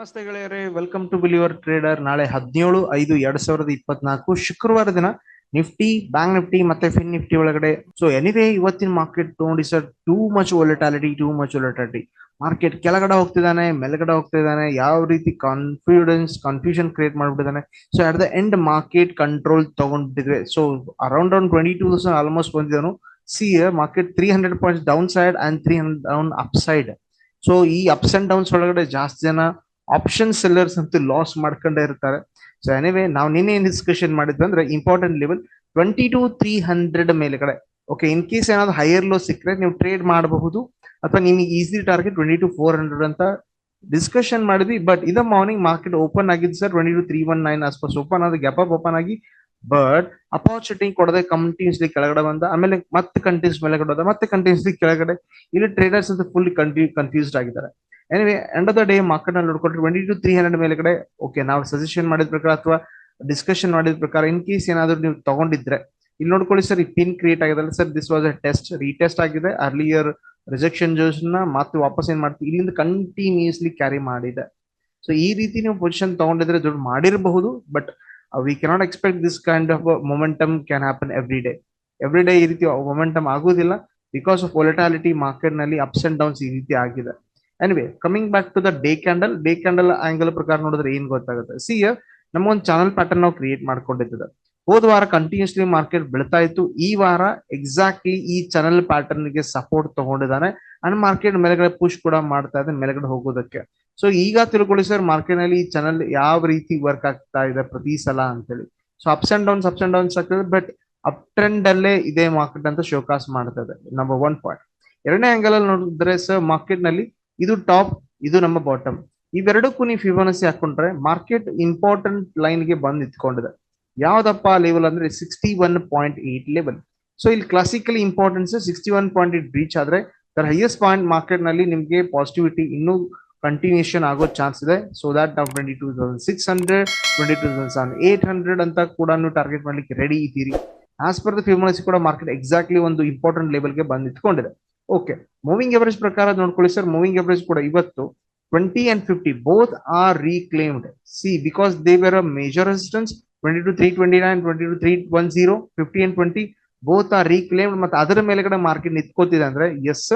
ನಮಸ್ತೆ ಗೆಳೆಯರೇ welcome to believer trader ನಾಳೆ ಹದಿನೇಳು, ಐದು, ಎರಡ್ ಸಾವಿರದ ಇಪ್ಪತ್ನಾಲ್ಕು, ಶುಕ್ರವಾರ ದಿನ ನಿಫ್ಟಿ ಬ್ಯಾಂಕ್ ನಿಫ್ಟಿ ಮತ್ತೆ ಫಿನ್ ನಿಫ್ಟಿ ಒಳಗಡೆ. ಸೊ ಎನಿವೇ ಇವತ್ತಿನ ಮಾರ್ಕೆಟ್ ನೋಡಿ sir too much volatility too much volatility market ಕೆಳಗಡೆ ಹೋಗ್ತಿದ್ದಾನೆ, ಮೇಲ್ಗಡೆ ಹೋಗ್ತಿದ್ದಾನೆ, ಯಾವ ರೀತಿ confidence confusion create ಮಾಡ್ಬಿಟ್ಟಿದ್ದಾನೆ. So at the end market control ತಗೊಂಡ್ಬಿಟ್ಟಿದ್ವಿ. So around around twenty two thousand almost ಬಂದಿದ್ದಾನು see market three hundred points down side and three hundred down up side so ಈ ups and downs ಒಳಗಡೆ ಜಾಸ್ತಿ ಜನ option sellers ಅಂತೂ loss ಮಾಡ್ಕೊಂಡೇ ಇರ್ತಾರೆ. So anyway ನಾವು ನಿನ್ನೆ ಏನ್ ಡಿಸ್ಕಷನ್ ಮಾಡಿದ್ವಿ ಅಂದ್ರೆ important level twenty two three hundred ಮೇಲೆಗಡೆ ಓಕೆ ಇನ್ ಕೇಸ್ ಏನಾದ್ರು ಹೈಯರ್ ಲೋ ಸಿಕ್ಕರೆ ನೀವು ಟ್ರೇಡ್ ಮಾಡಬಹುದು ಅಥವಾ ನಿಮಗೆ easy target twenty two four hundred ಅಂತ ಡಿಸ್ಕಷನ್ ಮಾಡಿದ್ವಿ. ಬಟ್ ಇದ ಮಾರ್ನಿಂಗ್ ಮಾರ್ಕೆಟ್ ಓಪನ್ ಆಗಿದ್ದು sir twenty two three one nine ಆಸ್ಪಾಸ್ open ಆದ ಗ್ಯಾಪ್ ಅಪ್ ಓಪನ್ ಆಗಿ ಬಟ್ ಅಪಾರ್ಚುನಿಟಿ ಕೊಡದೆ ಕಂಟಿನ್ಯೂಸ್ಲಿ ಕೆಳಗಡೆ ಬಂದ, ಆಮೇಲೆ ಮತ್ತೆ ಕಂಟಿನ್ಯೂಸ್ ಮೇಲೆ ಹೋದ, ಮತ್ತೆ ಕಂಟಿನ್ಯೂಸ್ಲಿ ಕೆಳಗಡೆ, ಇಲ್ಲಿ ಟ್ರೇಡರ್ಸ್ ಅಂತ ಫುಲ್ ಕಂಟಿನ್ಯೂ ಕನ್ಫ್ಯೂಸ್ಡ್ ಆಗಿದ್ದಾರೆ. Anyway end of the day ಮಾರ್ಕೆಟ್ನಲ್ಲಿ ನೋಡ್ಕೊಂಡ್ರೆ ಟ್ವೆಂಟಿ ಟು ತ್ರೀ ಹಂಡ್ರೆಡ್ ಮೇಲೆಗಡೆ ಓಕೆ ನಾವು ಸಜೆಷನ್ ಮಾಡಿದ ಪ್ರಕಾರ ಅಥವಾ ಡಿಸ್ಕಷನ್ ಮಾಡಿದ ಪ್ರಕಾರ ಇನ್ ಕೇಸ್ ಏನಾದ್ರು ನೀವು ತಗೊಂಡಿದ್ರೆ, ಇಲ್ಲಿ ನೋಡ್ಕೊಳ್ಳಿ ಸರ್ ಈ ಪಿನ್ ಕ್ರಿಯೇಟ್ ಆಗಿದೆ sir this was a test retest ಆಗಿದೆ ಅರ್ಲಿಯರ್ ರಿಜೆಕ್ಷನ್ ಜೋಸ್ನ ಮತ್ತೆ ವಾಪಸ್ ಏನ್ ಮಾಡ್ತೀವಿ? ಇಲ್ಲಿಂದ ಕಂಟಿನ್ಯೂಸ್ಲಿ ಕ್ಯಾರಿ ಮಾಡಿದೆ. ಸೊ ಈ ರೀತಿ ನೀವು ಪೊಸಿಷನ್ ತಗೊಂಡಿದ್ರೆ ದುಡ್ಡು ಮಾಡಿರಬಹುದು but we cannot expect this kind of momentum can happen every day every day ಈ ರೀತಿ ಮೊಮೆಂಟಮ್ ಆಗೋದಿಲ್ಲ ಬಿಕಾಸ್ ಆಫ್ ವೊಲಟಾಲಿಟಿ ಮಾರ್ಕೆಟ್ನಲ್ಲಿ ಅಪ್ಸ್ ಅಂಡ್ ಡೌನ್ಸ್ ಈ ರೀತಿ ಆಗಿದೆ. Anyway coming back to the day candle day candle angle ಪ್ರಕಾರ ನೋಡಿದ್ರೆ ಏನ್ ಗೊತ್ತಾಗುತ್ತೆ? ಸಿ ನಮ್ಮ ಒಂದು ಚಾನಲ್ ಪ್ಯಾಟರ್ನ್ ನಾವು ಕ್ರಿಯೇಟ್ ಮಾಡ್ಕೊಂಡಿದ್ದೇವೆ. ಹೋದ ವಾರ ಕಂಟಿನ್ಯೂಸ್ಲಿ ಮಾರ್ಕೆಟ್ ಬೀಳ್ತಾ ಇತ್ತು. ಈ ವಾರ ಎಕ್ಸಾಕ್ಟ್ಲಿ ಈ ಚಾನಲ್ ಪ್ಯಾಟರ್ನ್ಗೆ ಸಪೋರ್ಟ್ ತಗೊಂಡಿದ್ದಾನೆ. ಅಂಡ್ ಮಾರ್ಕೆಟ್ ಮೇಲ್ಗಡೆ ಪುಷ್ ಕೂಡ ಮಾಡ್ತಾ ಇದೆ, ಮೇಲ್ಗಡೆ ಹೋಗೋದಕ್ಕೆ. ಸೊ ಈಗ ತಿಳ್ಕೊಳ್ಳಿ ಸರ್ ಮಾರ್ಕೆಟ್ನಲ್ಲಿ ಈ ಚಾನಲ್ ಯಾವ ರೀತಿ ವರ್ಕ್ ಆಗ್ತಾ ಇದೆ ಪ್ರತಿ ಸಲ ಅಂತೇಳಿ. So ups and downs ups and downs ಆಗ್ತದೆ ಬಟ್ ಅಪ್ ಟ್ರೆಂಡ್ ಅಲ್ಲೇ ಇದೇ ಮಾರ್ಕೆಟ್ ಅಂತ ಶೋಕಾಸ್ ಮಾಡ್ತದೆ ನಂಬರ್ ಒನ್ ಪಾಯಿಂಟ್ ಎರಡನೇ ಆಂಗಲ್ ಅಲ್ಲಿ ನೋಡಿದ್ರೆ ಸರ್ ಮಾರ್ಕೆಟ್ನಲ್ಲಿ ಇದು ಟಾಪ್ ಇದು ನಮ್ಮ ಬಾಟಮ್ ಇವೆರಡಕ್ಕೂ ನೀವು ಫಿಬೊನಸಿ ಹಾಕೊಂಡ್ರೆ ಮಾರ್ಕೆಟ್ ಇಂಪಾರ್ಟೆಂಟ್ ಲೈನ್ಗೆ ಬಂದ್ ನಿಂತ್ಕೊಂಡಿದೆ. ಯಾವ್ದಪ್ಪ ಲೆವೆಲ್ ಅಂದ್ರೆ sixty one point eight level so ಇಲ್ಲಿ classically importance sixty one point eight reach ಆದ್ರೆ ದರ್ ಹೈಯೆಸ್ಟ್ ಪಾಯಿಂಟ್ ಮಾರ್ಕೆಟ್ನಲ್ಲಿ ನಿಮ್ಗೆ ಪಾಸಿಟಿವಿಟಿ ಇನ್ನೂ ಕಂಟಿನ್ಯೂಷನ್ ಆಗೋ ಚಾನ್ಸ್ ಇದೆ. ಸೊ ದಟ್ ನಾವು twenty two thousand six hundred twenty two thousand eight hundred ಅಂತ ಕೂಡ ಟಾರ್ಗೆಟ್ ಮಾಡ್ಲಿಕ್ಕೆ ರೆಡಿ ಇದ್ದೀರಿ. ಆಸ್ ಪರ್ ದ ಫಿಬೋನಸಿ ಕೂಡ ಮಾರ್ಕೆಟ್ ಎಕ್ಸಾಕ್ಟ್ಲಿ ಒಂದು ಇಂಪಾರ್ಟೆಂಟ್ ಲೆವೆಲ್ಗೆ ಬಂದ್ ನಿಂತ್ಕೊಂಡಿದೆ. ಓಕೆ ಮೂವಿಂಗ್ ಎವರೇಜ್ ಪ್ರಕಾರ ನೋಡ್ಕೊಳ್ಳಿ ಸರ್ ಮೂವಿಂಗ್ ಎವರೇಜ್ ಕೂಡ ಇವತ್ತು twenty and fifty both are reclaimed see because they were a major resistance twenty two three twenty nine twenty two three one zero fifty and twenty both are reclaimed ಮತ್ತೆ ಅದರ ಮೇಲೆಗಡೆ market ನಿಂತ್ಕೋತಿದೆ ಅಂದ್ರೆ yes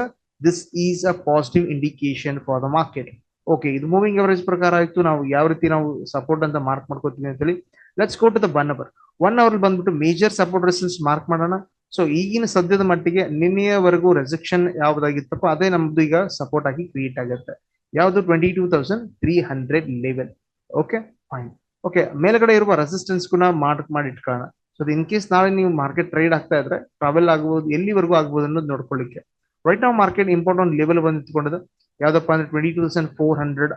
this is a positive indication for the market okay ಇದು moving average ಪ್ರಕಾರ ಆಯ್ತು. ನಾವು ಯಾವ ರೀತಿ ನಾವು ಸಪೋರ್ಟ್ ಅಂತ ಮಾರ್ಕ್ ಮಾಡ್ಕೋತೀವಿ ಅಂತ ಹೇಳಿ let's go to the one hour one hour ಬಂದ್ಬಿಟ್ಟು ಮೇಜರ್ ಸಪೋರ್ಟ್ ರೆಸಿಸ್ಟೆನ್ಸ್ ಮಾರ್ಕ್ ಮಾಡೋಣ. ಸೊ ಈಗಿನ ಸದ್ಯದ ಮಟ್ಟಿಗೆ ನಿನ್ನೆಯವರೆಗೂ ರೆಸೆಕ್ಷನ್ ಯಾವ್ದಾಗಿತ್ತಪ್ಪ? ಅದೇ ನಮ್ದು ಈಗ ಸಪೋರ್ಟ್ ಆಗಿ ಕ್ರಿಯೇಟ್ ಆಗುತ್ತೆ. ಯಾವುದು? Twenty two thousand three hundred level okay fine okay ಮೇಲ್ಗಡೆ ಇರುವ ರೆಸಿಸ್ಟೆನ್ಸ್ ಕೂಡ ಮಾರ್ಕ್ ಮಾಡಿ ಇಟ್ಕೊಳ್ಳೋಣ. ಸೊ ಇನ್ ಕೇಸ್ ನಾಳೆ ನೀವು ಮಾರ್ಕೆಟ್ ಟ್ರೇಡ್ ಆಗ್ತಾ ಇದ್ರೆ ಟ್ರಾವೆಲ್ ಆಗ್ಬೋದು, ಎಲ್ಲಿವರೆಗೂ ಆಗ್ಬೋದು ಅನ್ನೋದು ನೋಡ್ಕೊಳ್ಳಿಕ್ಕೆ. ರೈಟ್ ನಾವು ಮಾರ್ಕೆಟ್ ಇಂಪಾರ್ಟೆಂಟ್ ಲೆವೆಲ್ ಬಂದು ನಿಂತ್ಕೊಂಡಿದೆ ಯಾವ್ದಪ್ಪ ಅಂದ್ರೆ twenty two thousand four hundred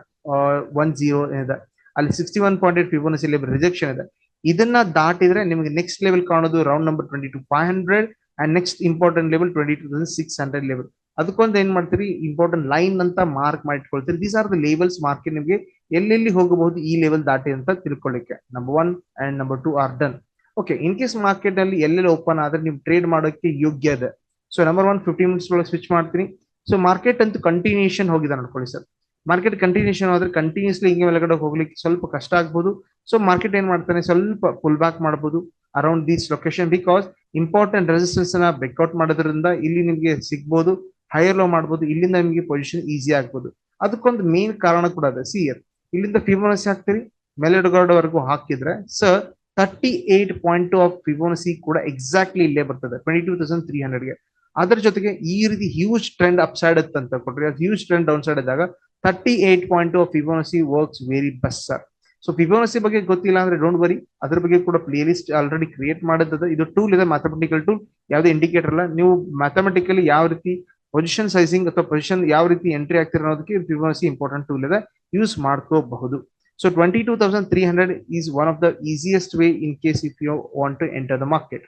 one zero ಇದೆ ಅಲ್ಲಿ sixty one point eight Fibonacci rejection ಇದೆ ಇದನ್ನ ದಾಟಿದ್ರೆ ನಿಮಗೆ ನೆಕ್ಸ್ಟ್ ಲೆವೆಲ್ ಕಾಣೋದು round number twenty two five hundred and next important level twenty two thousand six hundred level ಅದಕ್ಕೊಂದು ಏನ್ ಮಾಡ್ತೀರಿ? ಇಂಪಾರ್ಟೆಂಟ್ ಲೈನ್ ಅಂತ ಮಾರ್ಕ್ ಮಾಡಿ ಇಟ್ಕೊಳ್ತೀರಿ these are the levels market ನಿಮಗೆ ಎಲ್ಲೆಲ್ಲಿ ಹೋಗಬಹುದು ಈ ಲೆವೆಲ್ ದಾಟಿ ಅಂತ ತಿಳ್ಕೊಳ್ಳಿಕ್ಕೆ number one and number two are done okay in case ಮಾರ್ಕೆಟ್ನಲ್ಲಿ ಎಲ್ಲೆಲ್ಲಿ ಓಪನ್ ಆದ್ರೆ ನೀವು ಟ್ರೇಡ್ ಮಾಡೋಕ್ಕೆ ಯೋಗ್ಯ ಇದೆ. So number one fifty minutes ಒಳಗೆ ಸ್ವಿಚ್ ಮಾಡ್ತೀನಿ. ಸೊ ಮಾರ್ಕೆಟ್ ಅಂತೂ ಕಂಟಿನ್ಯೂಷನ್ ಹೋಗಿದೆ ಅನ್ಕೊಳ್ಳಿ ಸರ್ ಮಾರ್ಕೆಟ್ ಕಂಟಿನ್ಯೂಷನ್ ಆದ್ರೆ ಕಂಟಿನ್ಯೂಸ್ಲಿ ಹಿಂಗೆ ಒಳಗಡೆ ಹೋಗ್ಲಿಕ್ಕೆ ಸ್ವಲ್ಪ ಕಷ್ಟ ಆಗ್ಬೋದು. ಸೊ ಮಾರ್ಕೆಟ್ ಏನ್ ಮಾಡ್ತಾನೆ? ಸ್ವಲ್ಪ ಪುಲ್ ಬ್ಯಾಕ್ ಮಾಡಬಹುದು around this location because important ರೆಸಿಸ್ಟೆನ್ಸ್ನ breakout ಮಾಡೋದ್ರಿಂದ ಇಲ್ಲಿ ನಿಮಗೆ ಸಿಗ್ಬೋದು ಹೈಯರ್ ಲೋ ಮಾಡ್ಬೋದು, ಇಲ್ಲಿಂದ ನಿಮಗೆ ಪೊಸಿಷನ್ ಈಸಿ ಆಗ್ಬೋದು. ಅದಕ್ಕೊಂದು ಮೇನ್ ಕಾರಣ ಕೂಡ ಅದೇ. ಸಿ ಇಯರ್ ಇಲ್ಲಿಂದ ಫಿಬೋನಸಿ ಹಾಕ್ತೀರಿ? ಮೇಲೆಡ್ಗಾರ್ಡ್ವರೆಗೂ ಹಾಕಿದ್ರೆ sir thirty eight point of Fibonacci ಕೂಡ ಎಕ್ಸಾಕ್ಟ್ಲಿ ಇಲ್ಲೇ ಬರ್ತದೆ ಟ್ವೆಂಟಿ ಟೂ ತೌಸಂಡ್ ತ್ರೀ ಹಂಡ್ರೆಡ್ಗೆ ಅದ್ರ ಜೊತೆಗೆ ಈ ರೀತಿ ಹ್ಯೂಜ್ ಟ್ರೆಂಡ್ ಅಪ್ ಸೈಡ್ ಅಂತ ಕೊಟ್ರೆ ಹ್ಯೂಜ್ ಟ್ರೆಂಡ್ ಡೌನ್ ಸೈಡ್ ಇದ್ದಾಗ thirty eight point of Fibonacci works very best sir so Fibonacci ಬಗ್ಗೆ ಗೊತ್ತಿಲ್ಲ ಅಂದ್ರೆ ಡೋಂಟ್ ವರಿ ಅದ್ರ ಬಗ್ಗೆ ಕೂಡ ಪ್ಲೇ ಲಿಸ್ಟ್ ಆಲ್ರೆಡಿ ಕ್ರಿಯೇಟ್ ಮಾಡಿದ್ದದ ಇದು ಟೂಲ್ ಇದೆ ಮ್ಯಾಥಮೆಟಿಕಲ್ ಟೂಲ್ ಯಾವುದೇ ಇಂಡಿಕೇಟರ್ ಅಲ್ಲ ನೀವು ಮ್ಯಾಥಮೆಟಿಕಲಿ ಯಾವ ರೀತಿ ಪೊಸಿಷನ್ ಸೈಜಿಂಗ್ ಅಥವಾ ಪೊಸಿಷನ್ ಯಾವ ರೀತಿ ಎಂಟ್ರಿ ಆಗ್ತಿರ ಅನ್ನೋದಕ್ಕೆ ಫಿಬೋನಸಿ ಇಂಪಾರ್ಟೆಂಟ್ ಟೂಲ್ ಇದೆ. ಯೂಸ್ ಮಾಡ್ಕೋಬಹುದು. So twenty two thousand three hundred is one of the easiest way in case if you want to enter the market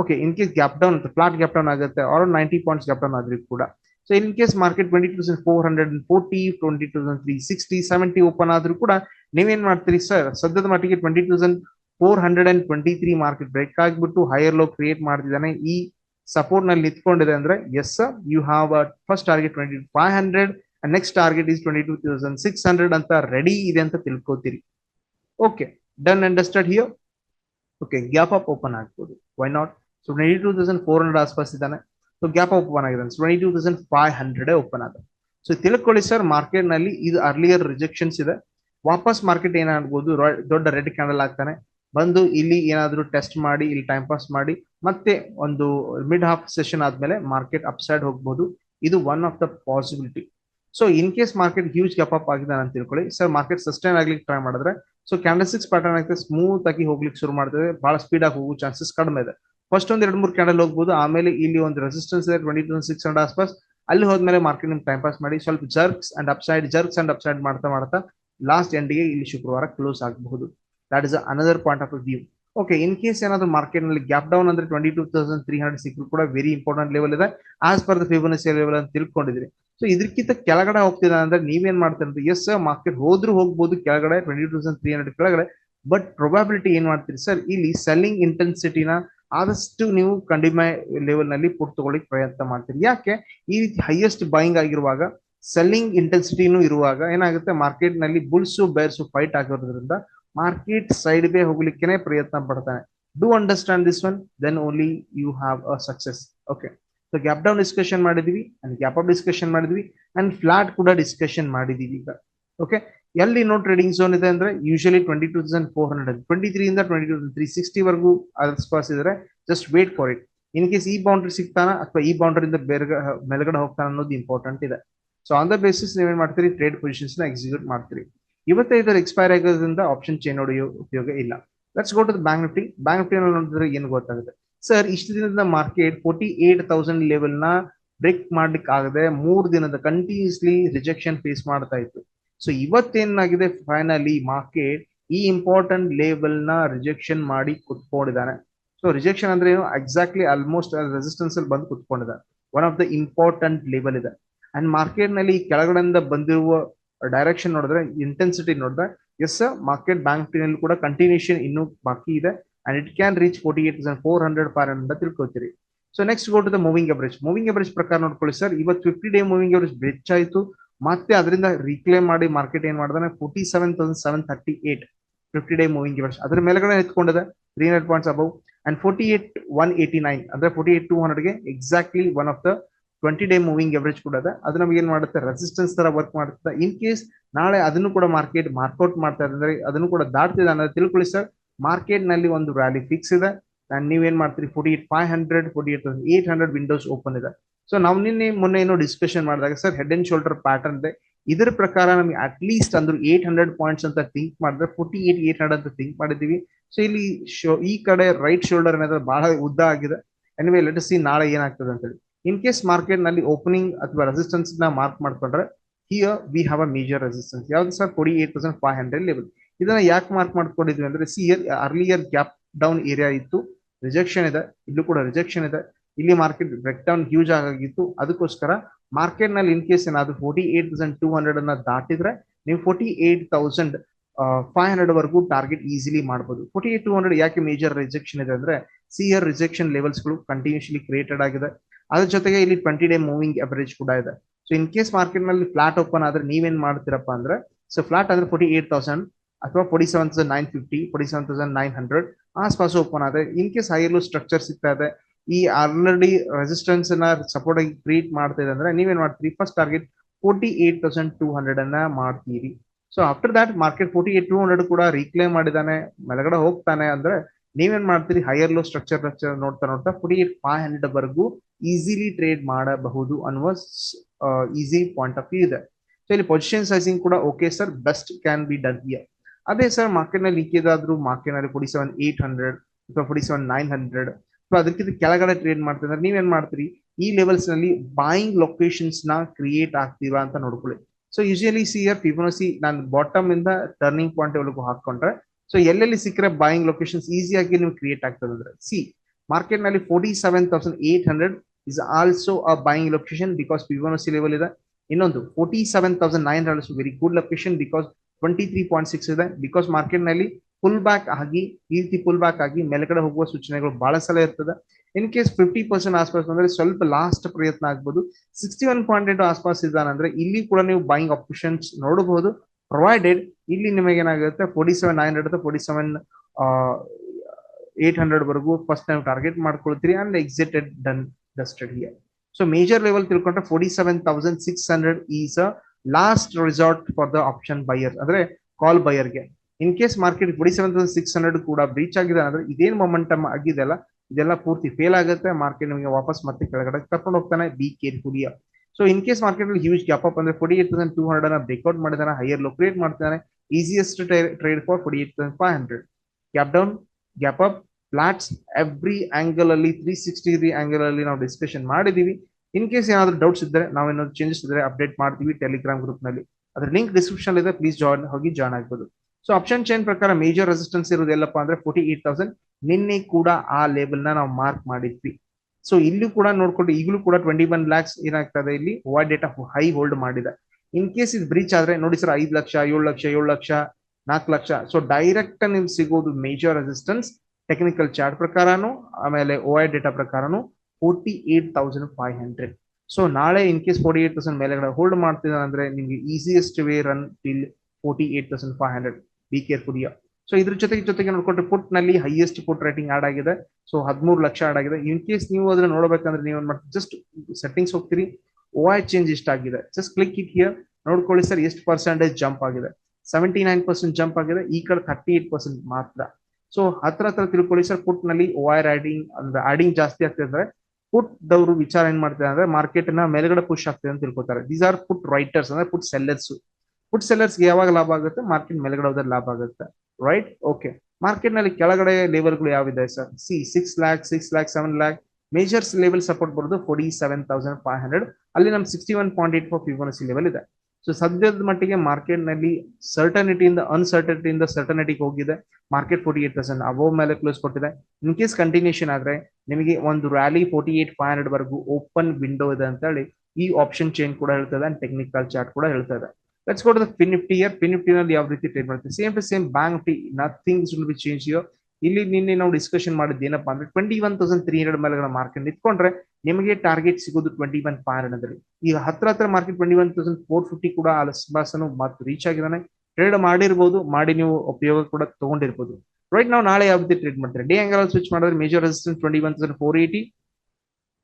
okay in case gap down flat gap down ಆಗುತ್ತೆ or ninety points gap down ಆದ್ರೂ ಕೂಡ so in case market twenty thousand four hundred forty twenty thousand three sixty seventy open ಆದ್ರೂ ಕೂಡ ನೀವೇನ್ ಮಾಡ್ತೀರಿ sir ಸದ್ಯದ ಮಟ್ಟಿಗೆ twenty thousand four hundred and twenty three market break ಆಗಿಬಿಟ್ಟು ಹೈಯರ್ ಲೋ ಕ್ರಿಯೇಟ್ ಮಾಡ್ತಿದ್ದಾನೆ ಈ ಸಪೋರ್ಟ್ನಲ್ಲಿ ನಿಂತ್ಕೊಂಡಿದೆ ಅಂದ್ರೆ yes you have a first target twenty five hundred and next target is twenty two thousand six hundred ಅಂತ ready ಇದೆ ಅಂತ ತಿಳ್ಕೊತೀರಿ okay done understand here okay gap up open ಆಗ್ಬೋದು why not so twenty two thousand four hundred ಆಸ್ಪಾಸ್ ಇದ್ದಾನೆ. So gap open ಆಗಿದೆ. Twenty two thousand five hundred open ಆದ. So ತಿಳ್ಕೊಳ್ಳಿ sir ಮಾರ್ಕೆಟ್ನಲ್ಲಿ ಇದು ಅರ್ಲಿಯರ್ ರಿಜೆಕ್ಷನ್ಸ್ ಇದೆ. ವಾಪಸ್ ಮಾರ್ಕೆಟ್ ಏನಾಗ್ಬೋದು? ದೊಡ್ಡ ರೆಡ್ ಕ್ಯಾಂಡಲ್ ಆಗ್ತಾನೆ. ಬಂದು ಇಲ್ಲಿ ಏನಾದರೂ ಟೆಸ್ಟ್ ಮಾಡಿ, ಇಲ್ಲಿ ಟೈಮ್ ಪಾಸ್ ಮಾಡಿ, ಮತ್ತೆ ಒಂದು ಮಿಡ್ ಹಾಫ್ ಸೆಷನ್ ಆದ್ಮೇಲೆ ಮಾರ್ಕೆಟ್ ಅಪ್ ಸೈಡ್ ಹೋಗ್ಬೋದು. ಇದು one of the possibility so in case market huge gap up ಆಗಿದೆ ಅಂತ ತಿಳ್ಕೊಳ್ಳಿ. ಸರ್ ಮಾರ್ಕೆಟ್ ಸಸ್ಟೈನ್ ಆಗ್ಲಿಕ್ಕೆ ಟ್ರೈ ಮಾಡಿದ್ರೆ ಸೊ ಕ್ಯಾಂಡಲ್ ಸಿಕ್ಸ್ ಪ್ಯಾಟರ್ನ್ ಆಗ್ತದೆ ಸ್ಮೂತ್ ಆಗಿ ಹೋಗ್ಲಿಕ್ಕೆ ಶುರು ಮಾಡ್ತದೆ. ಬಹಳ ಸ್ಪೀಡ್ ಆಗಿ ಹೋಗೋ ಚಾನ್ಸಸ್ ಕಡಿಮೆ ಇದೆ. ಫಸ್ಟ್ ಒಂದ್, ಎರಡು, ಮೂರು ಕ್ಯಾಂಡಲ್ ಹೋಗ್ಬೋದು. ಆಮೇಲೆ ಇಲ್ಲಿ ಒಂದು ರೆಸಿಸ್ಟೆನ್ಸ್ ಇದೆ ಟ್ವೆಂಟಿ ಟು ಸಿಕ್ಸ್ ಹಂಡ್ರೆಡ್ ಆಸ್ಪಾಸ್ ಅಲ್ಲಿ ಹೋದ್ಮೇಲೆ ಮಾರ್ಕೆಟ್ ನಿಮ್ಗೆ ಟೈಮ್ ಪಾಸ್ ಮಾಡಿ ಸ್ವಲ್ಪ jerks and upside jerks and upside ಮಾಡ್ತಾ ಮಾಡ್ತಾ ಲಾಸ್ಟ್ ಎಂಡ್ಗೆ ಇಲ್ಲಿ ಶುಕ್ರವಾರ ಕ್ಲೋಸ್ ಆಗಬಹುದು. That is another point of view okay in case ಏನಾದ್ರೂ ಮಾರ್ಕೆಟ್ನಲ್ಲಿ ಗ್ಯಾಪ್ ಡೌನ್ ಅಂದ್ರೆ twenty two thousand three hundred ಸಿಕ್ಕರು ಕೂಡ ವೆರಿ ಇಂಪಾರ್ಟೆಂಟ್ ಲೆವೆಲ್ ಇದೆ. As per the Fibonacci level ಅಂತ ತಿಳ್ಕೊಂಡಿದ್ರಿ. ಸೊ ಇದಕ್ಕಿಂತ ಕೆಳಗಡೆ ಹೋಗ್ತಿದೆ ಅಂದ್ರೆ ನೀವೇನ್ ಮಾಡ್ತೀರಿ ಎಸ್ ಮಾರ್ಕೆಟ್ ಹೋದ್ರು ಹೋಗ್ಬೋದು, ಕೆಳಗಡೆ twenty two thousand three hundred ಕೆಳಗಡೆ. ಬಟ್ ಪ್ರೊಬಾಬಿಲಿಟಿ ಏನ್ ಮಾಡ್ತೀರಿ ಸರ್ ಇಲ್ಲಿ ಸೆಲ್ಲಿಂಗ್ ಇಂಟೆನ್ಸಿಟಿನ ಆದಷ್ಟು ನೀವು ಕಡಿಮೆ ಲೆವೆಲ್ನಲ್ಲಿ ಪುಟ್ ತಗೊಳ್ಳಿಕ್ ಪ್ರಯತ್ನ ಮಾಡ್ತೀರಿ. ಯಾಕೆ? ಈ ರೀತಿ ಹೈಯೆಸ್ಟ್ ಬೈಯಿಂಗ್ ಆಗಿರುವಾಗ ಸೆಲ್ಲಿಂಗ್ ಇಂಟೆನ್ಸಿಟಿನೂ ಇರುವಾಗ ಏನಾಗುತ್ತೆ? ಮಾರ್ಕೆಟ್ನಲ್ಲಿ ಬುಲ್ಸು ಬೇರ್ಸು ಫೈಟ್ ಆಗಿರೋದ್ರಿಂದ ಮಾರ್ಕೆಟ್ ಸೈಡ್ ಬೇ ಹೋಗ್ಲಿಕ್ಕೆ ಪ್ರಯತ್ನ ಪಡ್ತಾನೆ. Do understand this one then only you have a success okay so gap down discussion ಮಾಡಿದೀವಿ ಅಂಡ್ ಗ್ಯಾಪ್ ಅಪ್ ಡಿಸ್ಕಷನ್ ಮಾಡಿದ್ವಿ ಅಂಡ್ ಫ್ಲಾಟ್ ಕೂಡ ಡಿಸ್ಕಷನ್ ಮಾಡಿದೀವಿ ಈಗ. ಓಕೆ ಎಲ್ಲಿ ನೋ ಟ್ರೇಡಿಂಗ್ ಝೋನ್ ಇದೆ ಅಂದ್ರೆ usually twenty two thousand four hundred twenty three ಇಂದ twenty two three sixty ವರೆಗೂ ಇದ್ರೆ just wait for it in case ಈ ಬೌಂಡ್ರಿ ಸಿಗ್ತಾನ ಅಥವಾ ಈ ಬೌಂಡ್ರಿ ಇಂದ ಬೇರೆ ಮೇಲ್ಗಡೆ ಹೋಗ್ತಾನ ಅನ್ನೋದು ಇಂಪಾರ್ಟೆಂಟ್ ಇದೆ. ಸೊ ಆನ್ ದ ಬೇಸಿಸ್ ನೀವೇನ್ ಮಾಡ್ತೀರಿ? ಟ್ರೇಡ್ ಪೊಸಿಷನ್ಸ್ನ ಎಕ್ಸಿಕ್ಯೂಟ್ ಮಾಡ್ತೀರಿ. ಇವತ್ತೇ ಇದರ ಎಕ್ಸ್ಪೈರ್ ಆಗೋದ್ರಿಂದ ಆಪ್ಷನ್ ಚೇನ್ ಹೊಡೆಯೋ ಉಪಯೋಗ ಇಲ್ಲ. Let's go to Bank Nifty Bank Nifty ನೋಡಿದ್ರೆ ಏನು ಗೊತ್ತಾಗುತ್ತೆ? ಸರ್ ಇಷ್ಟು ದಿನದಿಂದ ಮಾರ್ಕೆಟ್ ಫೋರ್ಟಿ ಏಟ್ ತೌಸಂಡ್ ಲೆವೆಲ್ನ ಬ್ರೇಕ್ ಮಾಡ್ಲಿಕ್ಕೆ ಆಗದೆ ಮೂರು ದಿನದ ಕಂಟಿನ್ಯೂಸ್ಲಿ ರಿಜೆಕ್ಷನ್ ಫೇಸ್ ಮಾಡ್ತಾ ಇತ್ತು. ಸೊ ಇವತ್ತೇನಾಗಿದೆ? ಫೈನಲಿ ಮಾರ್ಕೆಟ್ ಈ ಇಂಪಾರ್ಟೆಂಟ್ ಲೇಬಲ್ನ ರಿಜೆಕ್ಷನ್ ಮಾಡಿ ಕುತ್ಕೊಂಡಿದ್ದಾನೆ. ಸೊ ರಿಜೆಕ್ಷನ್ ಅಂದ್ರೆ ಏನು? ಎಕ್ಸಾಕ್ಟ್ಲಿ ಆಲ್ಮೋಸ್ಟ್ ರೆಸಿಸ್ಟೆನ್ಸ್ ಅಲ್ಲಿ ಬಂದು ಕುತ್ಕೊಂಡಿದ್ದಾನೆ. ಒನ್ ಆಫ್ ದ ಇಂಪಾರ್ಟೆಂಟ್ ಲೇಬಲ್ ಇದೆ. ಅಂಡ್ ಮಾರ್ಕೆಟ್ನಲ್ಲಿ ಕೆಳಗಡೆಯಿಂದ ಬಂದಿರುವ ಡೈರೆಕ್ಷನ್ ನೋಡಿದ್ರೆ ಇಂಟೆನ್ಸಿಟಿ ನೋಡಿದ್ರೆ ಎಸ್ ಮಾರ್ಕೆಟ್ ಬ್ಯಾಂಕ್ನಲ್ಲಿ ಕೂಡ ಕಂಟಿನ್ಯೂಷನ್ ಇನ್ನೂ ಬಾಕಿ ಇದೆ. And it can reach forty eight thousand four hundred five ಅಂತ ತಿಳ್ಕೊತೀರಿ. So next go to the moving average moving average ಪ್ರಕಾರ ನೋಡ್ಕೊಳ್ಳಿ ಸರ್ ಇವತ್ತು fifty day moving average breach ಆಯ್ತು ಮತ್ತೆ ಅದರಿಂದ ರಿಕ್ಲೇಮ್ ಮಾಡಿ ಮಾರ್ಕೆಟ್ ಏನ್ ಮಾಡಿದಾನೆ? Forty seven thousand seven thirty eight fifty day moving average ಅದ್ರ ಮೇಲ್ಗಡೆ ಎತ್ಕೊಂಡಿದೆ three hundred points above and forty eight one eighty nine ಅಂದ್ರೆ forty eight two ಹಂಡ್ರೆಡ್ಗೆ exactly one of the twenty day moving average ಕೂಡ ಇದೆ. ಅದು ನಮ್ಗೆ ಏನ್ ಮಾಡುತ್ತೆ? Resistance ತರ ವರ್ಕ್ ಮಾಡುತ್ತೆ. ಇನ್ ಕೇಸ್ ನಾಳೆ ಅದನ್ನು ಕೂಡ ಮಾರ್ಕೆಟ್ ಮಾರ್ಕ್ಔಟ್ ಮಾಡ್ತಾ ಇದ್ರೆ ಅದನ್ನು ಕೂಡ ದಾಟ್ತಿದೆ ಅನ್ನೋದು ತಿಳ್ಕೊಳ್ಳಿ ಸರ್ ಮಾರ್ಕೆಟ್ನಲ್ಲಿ ಒಂದು ರ್ಯಾಲಿ ಫಿಕ್ಸ್ ಇದೆ. ಅಂಡ್ ನೀವೇನ್ ಮಾಡ್ತೀರಿ? Forty eight five hundred forty eight eight hundred windows open ಇದೆ. ಸೊ ನಾವು ನಿನ್ನೆ ಮೊನ್ನೆ ಏನೋ ಡಿಸ್ಕಷನ್ ಮಾಡಿದಾಗ sir head and shoulder pattern ಇದೆ. ಇದರ ಪ್ರಕಾರ ನಮಗೆ ಅಟ್ ಲೀಸ್ಟ್ ಅಂದ್ರೆ ಏಟ್ ಹಂಡ್ರೆಡ್ ಪಾಯಿಂಟ್ಸ್ ಅಂತ ಥಿಂಕ್ ಮಾಡಿದ್ರೆ ಫೋರ್ಟಿ ಏಟ್ ಏಟ್ ಹಂಡ್ರೆಡ್ ಅಂತ ಥಿಂಕ್ ಮಾಡಿದೀವಿ ಸೊ ಇಲ್ಲಿ ಶೋ, ಈ ಕಡೆ ರೈಟ್ ಶೋಲ್ಡರ್ ಏನಾದ್ರೆ ಬಹಳ ಉದ್ದ ಆಗಿದೆ. ಎನಿವೆ ಲೆಟ್ ಸಿ ನಾಳೆ ಏನಾಗ್ತದೆ ಅಂತ ಹೇಳಿ. ಇನ್ ಕೇಸ್ ಮಾರ್ಕೆಟ್ನಲ್ಲಿ ಓಪನಿಂಗ್ ಅಥವಾ ರೆಸಿಸ್ಟೆನ್ಸ್ನ ಮಾರ್ಕ್ ಮಾಡ್ಕೊಂಡ್ರೆ here we have a major resistance ಯಾವ್ದು sir forty eight thousand five hundred level ಇದನ್ನ ಯಾಕೆ ಮಾರ್ಕ್ ಮಾಡ್ಕೊಂಡಿದ್ವಿ ಅಂದ್ರೆ see here earlier gap down area ಇತ್ತು. ರಿಜೆಕ್ಷನ್ ಇದೆ. ಇಲ್ಲೂ ಕೂಡ ರಿಜೆಕ್ಷನ್ ಇದೆ. ಇಲ್ಲಿ ಮಾರ್ಕೆಟ್ ಬ್ರೇಕ್ ಡೌನ್ ಹ್ಯೂಜ್ ಆಗಿತ್ತು. ಅದಕ್ಕೋಸ್ಕರ ಮಾರ್ಕೆಟ್ನಲ್ಲಿ ಇನ್ ಕೇಸ್ ಏನಾದ್ರು forty eight thousand two hundred ಅನ್ನ ದಾಟಿದ್ರೆ ನೀವು forty eight thousand five hundred ವರೆಗೂ ಟಾರ್ಗೆಟ್ ಈಸಿಲಿ ಮಾಡಬಹುದು ಫೋರ್ಟಿ ಏಟ್ ಟೂ ಹಂಡ್ರೆಡ್ ಯಾಕೆ ಮೇಜರ್ ರಿಜೆಕ್ಷನ್ ಇದೆ ಅಂದ್ರೆ ಸಿಯರ್ ರಿಜೆಕ್ಷನ್ ಲೆವೆಲ್ಸ್ಗಳು ಕಂಟಿನ್ಯೂಸ್ಲಿ ಕ್ರಿಯೇಟೆಡ್ ಆಗಿದೆ. ಅದ್ರ ಜೊತೆಗೆ ಇಲ್ಲಿ ಟ್ವೆಂಟಿ ಡೇ ಮೂವಿಂಗ್ ಅವರೇಜ್ ಕೂಡ ಇದೆ. ಸೊ ಇನ್ ಕೇಸ್ ಮಾರ್ಕೆಟ್ನಲ್ಲಿ ಫ್ಲಾಟ್ ಓಪನ್ ಆದ್ರೆ ನೀವೇನ್ ಮಾಡ್ತೀರಪ್ಪ ಅಂದ್ರೆ ಸೊ ಫ್ಲಾಟ್ ಅಂದ್ರೆ ಫೋರ್ಟಿ ಏಟ್ ತೌಸಂಡ್ ಅಥವಾ forty seven thousand nine fifty forty seven thousand nine hundred ಆಸ್ಪಾಸ್ open ಆದ್ರೆ ಇನ್ ಕೇಸ್ ಹೈಯರ್ಲು ಸ್ಟ್ರಕ್ಚರ್ ಸಿಗ್ತಾ ಇದೆ ಈ ಆಲ್ರೆಡಿ ರೆಸಿಸ್ಟೆನ್ಸ್ನ ಸಪೋರ್ಟ್ ಆಗಿ ಕ್ರಿಯೇಟ್ ಮಾಡ್ತಾ ಇದೆ ಅಂದ್ರೆ ನೀವೇನ್ ಮಾಡ್ತೀರಿ? First target forty eight thousand two hundred ಅನ್ನ ಮಾಡ್ತೀರಿ. So after that market forty eight two hundred ಕೂಡ ರೀಕ್ಲೇಮ್ ಮಾಡಿದಾನೆ, ಮೇಲ್ಗಡೆ ಹೋಗ್ತಾನೆ ಅಂದ್ರೆ ನೀವೇನ್ ಮಾಡ್ತೀರಿ? ಹೈಯರ್ ಲೋ ಸ್ಟ್ರಕ್ಚರ್ ಸ್ಟ್ರಕ್ಚರ್ ನೋಡ್ತಾ ನೋಡ್ತಾ ಫೋರ್ಟಿ ಏಟ್ ಫೈವ್ ಹಂಡ್ರೆಡ್ ವರೆಗೂ ಈಸಿಲಿ ಟ್ರೇಡ್ ಮಾಡಬಹುದು ಅನ್ನುವ ಈಸಿ ಪಾಯಿಂಟ್ ಆಫ್ ವ್ಯೂ ಇದೆ. ಸೊ ಇಲ್ಲಿ ಪೊಸಿಷನ್ ಸೈಸಿಂಗ್ ಕೂಡ okay sir best can be done here ಅದೇ ಸರ್ ಮಾರ್ಕೆಟ್ನಲ್ಲಿ ಏನಾದ್ರು ಮಾರ್ಕೆಟ್ನಲ್ಲಿ ಫೋರ್ಟಿ ಸೆವೆನ್ ಏಟ್ ಹಂಡ್ರೆಡ್ ಅಥವಾ ಫೋರ್ಟಿ ಸೆವೆನ್ ನೈನ್ ಹಂಡ್ರೆಡ್ ಅಥವಾ ಅದಕ್ಕಿಂತ ಕೆಳಗಡೆ ಟ್ರೇಡ್ ಮಾಡ್ತಿದ್ರೆ. ನೀವೇನ್ ಮಾಡ್ತೀರಿ? ಈ ಲೆವೆಲ್ಸ್ನಲ್ಲಿ ಬಾಯಿಂಗ್ ಲೊಕೇಶನ್ಸ್ನ ಕ್ರಿಯೇಟ್ ಆಗ್ತೀರಾ ಅಂತ ನೋಡ್ಕೊಳ್ಳಿ. So usually see here see ನಾನು ಬಾಟಮ್ ಇಂದ ಟರ್ನಿಂಗ್ ಪಾಯಿಂಟ್ ಒಳಗೂ ಹಾಕೊಂಡ್ರೆ ಸೊ ಎಲ್ಲೆಲ್ಲಿ ಸಿಕ್ಕರೆ ಬಾಯಿಂಗ್ ಲೊಕೇಶನ್ಸ್ ಈಸಿಯಾಗಿ ನೀವು ಕ್ರಿಯೇಟ್ ಆಗ್ತದೆ ಅಂದ್ರೆ ಸಿ ಮಾರ್ಕೆಟ್ನಲ್ಲಿ forty seven thousand eight hundred is also a buying location because see level ಇದೆ. ಇನ್ನೊಂದು forty seven thousand nine hundred very good location because twenty three point six ಇದೆ. ಬಿಕಾಸ್ ಮಾರ್ಕೆಟ್ನಲ್ಲಿ pull back ಆಗಿ ಈ ರೀತಿ ಪುಲ್ ಬ್ಯಾಕ್ ಆಗಿ ಮೇಲ್ಗಡೆ ಹೋಗುವ ಸೂಚನೆಗಳು ಬಹಳ ಸಲ ಇರ್ತದೆ. ಇನ್ ಕೇಸ್ ಫಿಫ್ಟಿ ಪರ್ಸೆಂಟ್ ಆಸ್ಪಾಸ್ ಬಂದ್ರೆ ಸ್ವಲ್ಪ ಲಾಸ್ಟ್ ಪ್ರಯತ್ನ ಆಗ್ಬೋದು. ಸಿಕ್ಸ್ಟಿ ಒನ್ ಪಾಯಿಂಟ್ ಎಂಟು ಆಸ್ಪಾಸ್ ಇದ್ದಾನಂದ್ರೆ ಇಲ್ಲಿ ಕೂಡ ನೀವು ಬೈಯಿಂಗ್ ಆಪ್ಷನ್ಸ್ ನೋಡಬಹುದು. ಪ್ರೊವೈಡೆಡ್ ಇಲ್ಲಿ ನಿಮಗೆ ಏನಾಗುತ್ತೆ forty seven nine hundred forty seven eight hundred ವರೆಗೂ first time target ಮಾಡ್ಕೊಳ್ತೀರಿ and exited done dusted here so major level ತಿಳ್ಕೊಂಡ್ರೆ forty seven thousand six hundred is a last resort for the option buyer ಅಂದ್ರೆ call ಬೈಯರ್ಗೆ in case market forty seven thousand six hundred ಕೂಡ breach ಆಗಿದೆ ಅಂದ್ರೆ ಇದೇನು momentum ಆಗಿದೆಲ್ಲ ಇದೆಲ್ಲ ಪೂರ್ತಿ fail ಆಗುತ್ತೆ market ನಿಮಗೆ ವಾಪಸ್ ಮತ್ತೆ ಕೆಳಗಡೆ ಕರ್ಕೊಂಡು ಹೋಗ್ತಾನೆ ಬಿ ಕೇರ್ಫುಲಿಯ ಸೊ ಇನ್ ಕೇಸ್ ಮಾರ್ಕೆಟ್ ಅಲ್ಲಿ ಹ್ಯೂಜ್ ಗ್ಯಾಪ್ ಅಪ್ ಅಂದ್ರೆ forty eight thousand two hundred breakout ಮಾಡಿದಾನೆ ಹೈಯರ್ ಲೋ ಕ್ರಿಯೇಟ್ ಮಾಡ್ತಾನೆ easiest trade for forty eight thousand five hundred gap down gap up flats every angle ಅಲ್ಲಿ three sixty degree angle ಅಲ್ಲಿ ನಾವು discussion ಮಾಡಿದೀವಿ. ಇನ್ case ಏನಾದ್ರು doubts ಇದ್ರೆ ನಾವೇನಾದ್ರು changes ಇದ್ರೆ ಅಪ್ಡೇಟ್ ಮಾಡ್ತೀವಿ ಟೆಲಿಗ್ರಾಮ್ ಗ್ರೂಪ್ನಲ್ಲಿ. ಅದ್ರ ಲಿಂಕ್ ಡಿಸ್ಕ್ರಿಪ್ಷನ್ ಇದೆ ಪ್ಲೀಸ್ ಜಾಯ್ನ್ ಹೋಗಿ ಜಾಯ್ನ್ ಆಗ್ಬೋದು. ಸೊ ಆಪ್ಷನ್ ಚೈನ್ ಪ್ರಕಾರ ಮೇಜರ್ ರೆಸಿಸ್ಟೆನ್ಸ್ ಇರೋದು ಎಲ್ಲಪ್ಪ ಅಂದ್ರೆ ಫೋರ್ಟಿ ಏಟ್ ತೌಸಂಡ್ ನಿನ್ನೆ ಕೂಡ ಆ ಲೆವೆಲ್ನ ನಾವು ಮಾರ್ಕ್ ಮಾಡಿದ್ವಿ. ಸೊ ಇಲ್ಲೂ ಕೂಡ ನೋಡ್ಕೊಂಡು ಈಗಲೂ ಕೂಡ ಟ್ವೆಂಟಿ ಒನ್ ಲ್ಯಾಕ್ಸ್ ಏನಾಗ್ತದೆ ಇಲ್ಲಿ? ವಾಯ್ಡ್ ಡೇಟಾ ಹೈ ಹೋಲ್ಡ್ ಮಾಡಿದೆ. ಇನ್ ಕೇಸ್ ಇದು ಬ್ರೀಚ್ ಆದ್ರೆ ನೋಡಿ ಸರ್ ಐದು ಲಕ್ಷ, ಏಳು ಲಕ್ಷ ಏಳು ಲಕ್ಷ, ನಾಲ್ಕು ಲಕ್ಷ. ಸೊ ಡೈರೆಕ್ಟ್ ನಿಮ್ಗೆ ಸಿಗೋದು ಮೇಜರ್ ರೆಸಿಸ್ಟೆನ್ಸ್ ಟೆಕ್ನಿಕಲ್ ಚಾರ್ಟ್ ಪ್ರಕಾರನು, ಆಮೇಲೆ O I data ಪ್ರಕಾರನು forty eight thousand five hundred so ನಾಳೆ in case forty eight thousand ಮೇಲೆಗಡೆ ಹೋಲ್ಡ್ ಮಾಡ್ತಿದ್ದಾರೆ ಅಂದ್ರೆ ನಿಮ್ಗೆ easiest way run till forty eight thousand five hundred be careful so ಇದ್ರ ಜೊತೆಗೆ ಜೊತೆಗೆ ನೋಡ್ಕೊಂಡ್ರೆ ಪುಟ್ನಲ್ಲಿ ಹೈಯೆಸ್ಟ್ ಪುಟ್ ರೇಟಿಂಗ್ ಆಡ್ ಆಗಿದೆ. ಸೊ ಹದಿಮೂರು ಲಕ್ಷ ಆಡ್ ಆಗಿದೆ. ಇನ್ ಕೇಸ್ ನೀವು ಅದನ್ನ ನೋಡಬೇಕಂದ್ರೆ ನೀವು ಮಾಡ್ತೀವಿ ಜಸ್ಟ್ ಸೆಟ್ಟಿಂಗ್ಸ್ ಹೋಗ್ತೀರಿ. ಓ ಐ ಚೇಂಜ್ ಎಷ್ಟಾಗಿದೆ ಜಸ್ಟ್ ಕ್ಲಿಕ್ ಇಟ್ ಹಿಯರ್ ನೋಡ್ಕೊಳ್ಳಿ ಸರ್, ಎಷ್ಟು ಪರ್ಸೆಂಟೇಜ್ ಜಂಪ್ ಆಗಿದೆ. ಸೆವೆಂಟಿ ನೈನ್ ಪರ್ಸೆಂಟ್ ಜಂಪ್ ಆಗಿದೆ. ಈ ಕಡೆ ಥರ್ಟಿ ಏಟ್ ಪರ್ಸೆಂಟ್ ಮಾತ್ರ. ಸೊ ಹತ್ರ ಹತ್ರ ತಿಳ್ಕೊಳ್ಳಿ ಸರ್ ಪುಟ್ನಲ್ಲಿ ಓ ಆರ್ ಆಡಿಂಗ್ ಅಂದ್ರೆ ಆಡಿಂಗ್ ಜಾಸ್ತಿ ಆಗ್ತಿದ್ರೆ ಪುಟ್ ದವರು ವಿಚಾರ ಏನ್ ಮಾಡ್ತಾರೆ ಅಂದ್ರೆ ಮಾರ್ಕೆಟ್ನ ಮೇಲ್ಗಡೆ ಪುಷ್ ಆಗ್ತದೆ ಅಂತ ತಿಳ್ಕೊತಾರೆ. ದೀಸ್ ಆರ್ ಪುಟ್ ರೈಟರ್ಸ್ ಅಂದ್ರೆ ಪುಟ್ ಸೆಲ್ಲರ್ಸ್ ಪುಟ್ ಸೆಲ್ಲರ್ಸ್ ಯಾವಾಗ ಲಾಭ ಆಗುತ್ತೆ? ಮಾರ್ಕೆಟ್ ಮೇಲ್ಗಡೆ ಹೋದ್ರೆ ಲಾಭ ಆಗುತ್ತೆ. ರೈಟ್ ಓಕೆ ಮಾರ್ಕೆಟ್ನಲ್ಲಿ ಕೆಳಗಡೆ ಲೆವೆಲ್ಗಳು ಯಾವಿದೆ sir see six lakh six lakh seven lakh majors level support ಬರೋದು forty seven thousand five hundred ಅಲ್ಲಿ ನಮ್ sixty one point eight four Fibonacci level ಇದೆ. ಸೊ ಸದ್ಯದ ಮಟ್ಟಿಗೆ ಮಾರ್ಕೆಟ್ನಲ್ಲಿ ಸರ್ಟನಿಟಿಯಿಂದ ಅನ್ಸರ್ಟನಿಟಿಯಿಂದ ಸರ್ಟನಿಟಿಗೆ ಹೋಗಿದೆ. Market forty eight thousand above ಮೇಲೆ ಕ್ಲೋಸ್ ಕೊಟ್ಟಿದೆ. ಇನ್ ಕೇಸ್ ಕಂಟಿನ್ಯೂಷನ್ ಆದ್ರೆ, ನಿಮಗೆ ಒಂದು rally forty eight five hundred ವರೆಗೂ ಓಪನ್ ವಿಂಡೋ ಇದೆ ಅಂತ ಹೇಳಿ ಈ ಆಪ್ಷನ್ ಚೇಂಜ್ ಕೂಡ ಹೇಳ್ತದೆ ಅಂಡ್ ಟೆಕ್ನಿಕಲ್ ಚಾರ್ಟ್ ಕೂಡ ಹೇಳ್ತದೆ let's go to the Fin Nifty here Fin Nifty ನಲ್ಲಿ ಯಾವ ರೀತಿ ಟ್ರೇಡ್ ಮಾಡ್ತೀವಿ? Same to same bank Nifty nothings will be change here ಇಲ್ಲಿ ನಿನ್ನೆ ನಾವು ಡಿಸ್ಕಷನ್ ಮಾಡಿದ್ದು ಏನಪ್ಪಾ ಅಂದ್ರೆ twenty one thousand three hundred ಮೇಲೆ ಮಾರ್ಕೆಟ್ ನಿಂತ್ಕೊಂಡ್ರೆ ನಿಮಗೆ ಟಾರ್ಗೆಟ್ ಸಿಗೋದು ಟ್ವೆಂಟಿ ಒನ್ ಫೈವ್ ಹಂಡ್ರೆಡ್ ಅಲ್ಲಿ ಈಗ ಹತ್ರ ಹತ್ರ market twenty one thousand four fifty ಕೂಡ ಅಲಸ್ಬಾಸನು ಮತ್ತು ರೀಚ್ ಆಗಿದ್ದಾನೆ. ಟ್ರೇಡ್ ಮಾಡಿರ್ಬೋದು, ಮಾಡಿ ನೀವು ಉಪಯೋಗ ಕೂಡ ತಗೊಂಡಿರ್ಬೋದು. ರೈಟ್ ನಾವು ನಾಳೆ ಯಾವ ರೀತಿ ಟ್ರೇಡ್ ಮಾಡ್ತಾರೆ? ಡೇ ಆಂಗಲ್ ಸ್ವಿಚ್ ಮಾಡಿದ್ರೆ major resistance twenty one thousand four eighty